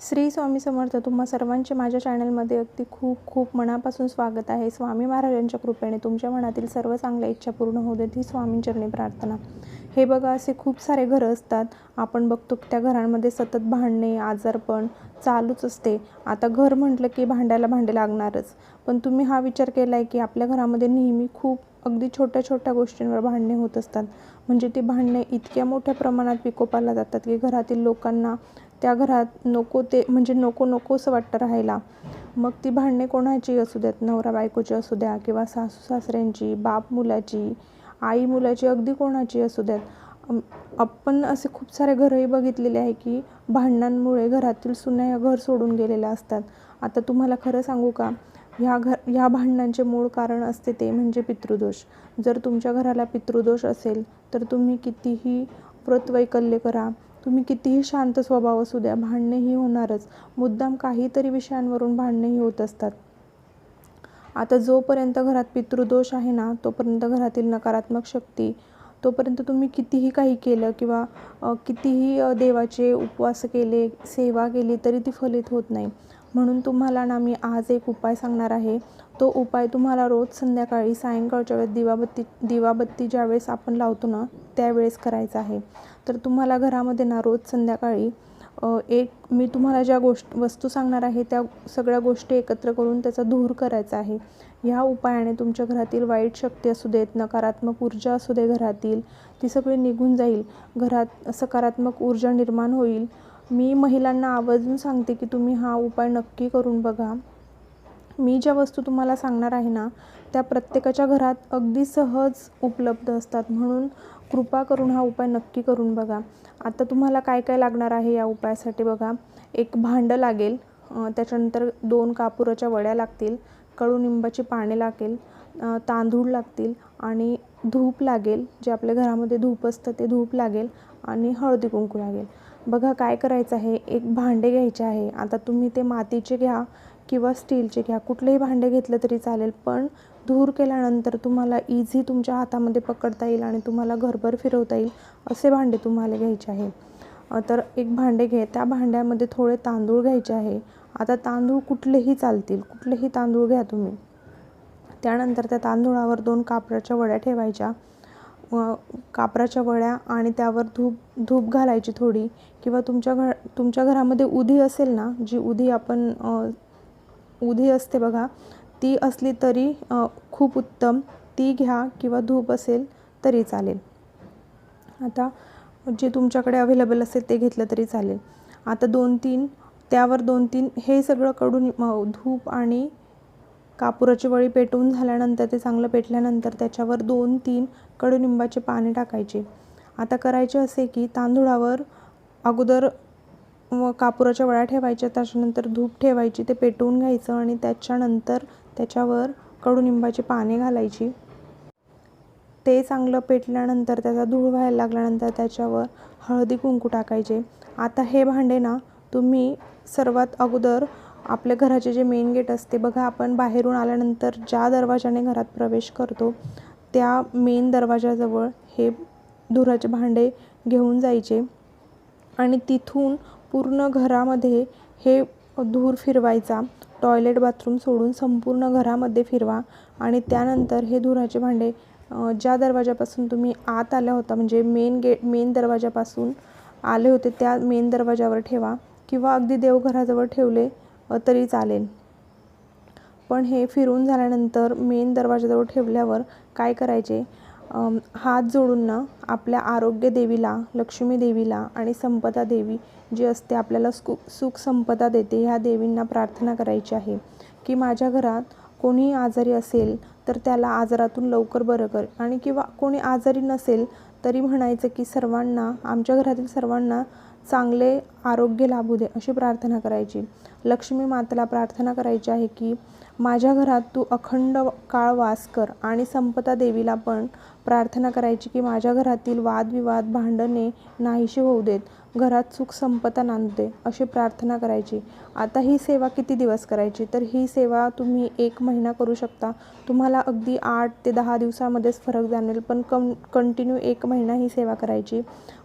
श्री स्वामी समर्थ तुम्हा सर्वांचे माझ्या चॅनलमध्ये अगदी खूप खूप मनापासून स्वागत आहे. स्वामी महाराजांच्या कृपेने तुमच्या मनातील सर्व चांगल्या इच्छा पूर्ण होऊ देत ही स्वामींचरणी प्रार्थना. हे बघा असे खूप सारे घरं असतात. आपण बघतो की त्या घरांमध्ये सतत भांडणे आजारपण चालूच असते. आता घर म्हटलं की भांड्याला भांडे लागणारच. पण तुम्ही हा विचार केला आहे की आपल्या घरामध्ये नेहमी खूप अगदी छोट्या छोट्या गोष्टींवर भांडणे होत असतात. म्हणजे ती भांडणे इतक्या मोठ्या प्रमाणात विकोपाला जातात की घरातील लोकांना त्या घरात नको ते म्हणजे नको नको असं वाटतं राहायला. मग ती भांडणे कोणाची असू देत? नवरा बायकोची असू द्या किंवा सासू सासऱ्यांची बाप मुलाची आई मुलाची अगदी कोणाची असू द्यात आपण असे खूप सारे घरंही बघितलेले आहे की भांडणांमुळे घरातील सुन्या घर सोडून गेलेल्या असतात. आता तुम्हाला खरं सांगू का? ह्या घर ह्या भांडणांचे मूळ कारण असते ते म्हणजे पितृदोष. जर तुमच्या घराला पितृदोष असेल तर तुम्ही कितीही व्रतवैकल्य करा तुम्ही कितीही शांत स्वभाव असू द्या भांडणेही होणारच. मुद्दाम काहीतरी विषयांवरून भांडणेही होत असतात. आता जोपर्यंत घरात पितृदोष आहे ना तोपर्यंत घरातील नकारात्मक शक्ती तोपर्यंत तुम्ही कितीही काही केलं किंवा कितीही देवाचे उपवास केले सेवा केली तरी ती फलित होत नाही. म्हणून तुम्हाला ना मी आज एक उपाय सांगणार आहे. तो उपाय तुम्हाला रोज संध्याकाळी सायंकाळच्या वेळेस दिवाबत्ती दिवाबत्ती ज्यावेळेस आपण लावतो ना त्यावेळेस करायचा आहे. तर तुम्हाला घरामध्ये ना रोज संध्याकाळी एक मी तुम्हाला ज्या गोष्ट वस्तू सांगणार आहे त्या सगळ्या गोष्टी एकत्र करून त्याचा धूर करायचा आहे. ह्या उपायाने तुमच्या घरातील वाईट शक्ती असू देत नकारात्मक ऊर्जा असू दे घरातील ती सगळी निघून जाईल. घरात सकारात्मक ऊर्जा निर्माण होईल. मी महिलांना आवर्जून सांगते की तुम्ही हा उपाय नक्की करून बघा. मी ज्या वस्तू तुम्हाला सांगणार आहे ना त्या प्रत्येकाच्या घरात अगदी सहज उपलब्ध असतात. म्हणून कृपा करून हा उपाय नक्की करून बघा. आता तुम्हाला काय काय लागणार आहे या उपायासाठी बघा. एक भांडं लागेल त्याच्यानंतर दोन कापुराच्या वड्या लागतील कडुनिंबाची पाने लागेल तांदूळ लागतील आणि धूप लागेल जे आपल्या घरामध्ये धूप असतं ते धूप लागेल आणि हळदी कुंकू लागेल. बघा काय करायचं आहे. एक भांडे घ्यायचे आहे. आता तुम्ही ते मातीचे घ्या किंवा स्टीलचे घ्या कुठलेही भांडे घेतलं तरी चालेल पण धूर केल्यानंतर तुम्हाला इझी तुमच्या हातामध्ये पकडता येईल आणि तुम्हाला घरभर फिरवता येईल असे भांडे तुम्हाला घ्यायचे आहे. तर एक भांडे घे त्या भांड्यामध्ये थोडे तांदूळ घ्यायचे आहे. आता तांदूळ कुठलेही चालतील कुठलेही तांदूळ घ्या तुम्ही. त्यानंतर त्या तांदूळावर दोन कापराच्या वड्या ठेवायच्या. कापराच्या वड्या आणि त्यावर धूप धूप घालायची थोडी किंवा तुमच्या घर तुमच्या घरामध्ये उधी असेल ना जी उधी आपण उधी असते बघा. ती असली तरी खूप उत्तम. ती घ्या किंवा धूप असेल तरी चालेल. आता जे तुमच्याकडे अवेलेबल असेल ते घेतलं तरी चालेल. आता दोन तीन त्यावर दोन तीन हे सगळं कडून धूप आणि कापुराची वळी पेटवून झाल्यानंतर ते चांगलं पेटल्यानंतर त्याच्यावर दोन तीन कडुनिंबाचे पाने टाकायचे. आता करायचे असे की तांदूळावर अगोदर व कापुराच्या वळ्या ठेवायच्या त्याच्यानंतर धूप ठेवायची ते पेटवून घ्यायचं आणि त्याच्यानंतर त्याच्यावर कडुनिंबाची पाने घालायची. ते चांगलं पेटल्यानंतर त्याचा धूळ व्हायला लागल्यानंतर त्याच्यावर हळदी कुंकू टाकायचे. आता हे भांडे ना तुम्ही सर्वात अगोदर आपल्या घराचे जे मेन गेट असते बघा आपण बाहेरून आल्यानंतर ज्या दरवाजाने घरात प्रवेश करतो त्या मेन दरवाजाजवळ हे धुराचे भांडे घेऊन जायचे. आणि तिथून पूर्ण घरामध्ये हे धूर फिरवायचा. टॉयलेट बाथरूम सोडून संपूर्ण घरामध्ये फिरवा. आणि त्यानंतर हे धुराचे भांडे ज्या दरवाजापासून तुम्ही आत आल्या होता म्हणजे मेन गेट मेन दरवाजापासून आले होते त्या मेन दरवाजावर ठेवा. किंवा अगदी देवघराजवळ ठेवले तरी चालेल. पण हे फिरून झाल्यानंतर मेन दरवाजाजवळ ठेवल्यावर काय करायचे? हात जोडून ना आपल्या आरोग्य देवीला लक्ष्मी देवीला आणि संपदा देवी जी असते आपल्याला स्कु सुख संपदा देते ह्या देवींना प्रार्थना करायची आहे. की माझ्या घरात कोणी आजारी असेल तर त्याला आजारातून लवकर बरं कर. आणि किंवा कोणी आजारी नसेल तरी म्हणायचं की सर्वांना आमच्या घरातील सर्वांना चांगले आरोग्य लाभू दे अशी प्रार्थना करायची. लक्ष्मी मातेला प्रार्थना करायची आहे की माझ्या घरात तू अखंड काळ वास कर आणि संपदा देवीला पण प्रार्थना करायची की माझ्या घरातील वादविवाद भांडणे नाहीशी होऊ देत. घरात सुख संपदा आणते अशी प्रार्थना करायची. आता ही सेवा किती दिवस करायची? तर ही सेवा तुम्ही एक महिना करू शकता. तुम्हाला अगदी आठ ते दहा दिवसामध्येच फरक जाणवेल पण कं कंटिन्यू एक महिना ही सेवा करायची.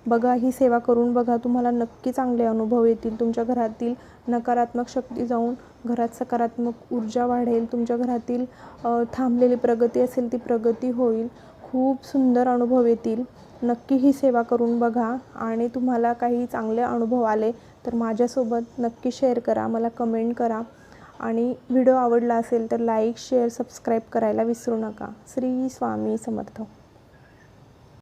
बघा ही सेवा करून बघा तुम्हाला नक्की चांगले अनुभव येतील. तुमच्या घरातील नकारात्मक शक्ती जाऊन घरात सकारात्मक ऊर्जा वाढेल. तुमच्या घरातील थांबलेली प्रगती असेल ती प्रगती होईल. खूप सुंदर अनुभव येतील. नक्की ही सेवा करून बघा आणि तुम्हाला काही चांगले अनुभव आले तर माझ्यासोबत नक्की शेअर करा मला कमेंट करा. आणि व्हिडिओ आवडला असेल तर लाईक शेअर सबस्क्राईब करायला विसरू नका. श्री स्वामी समर्थ.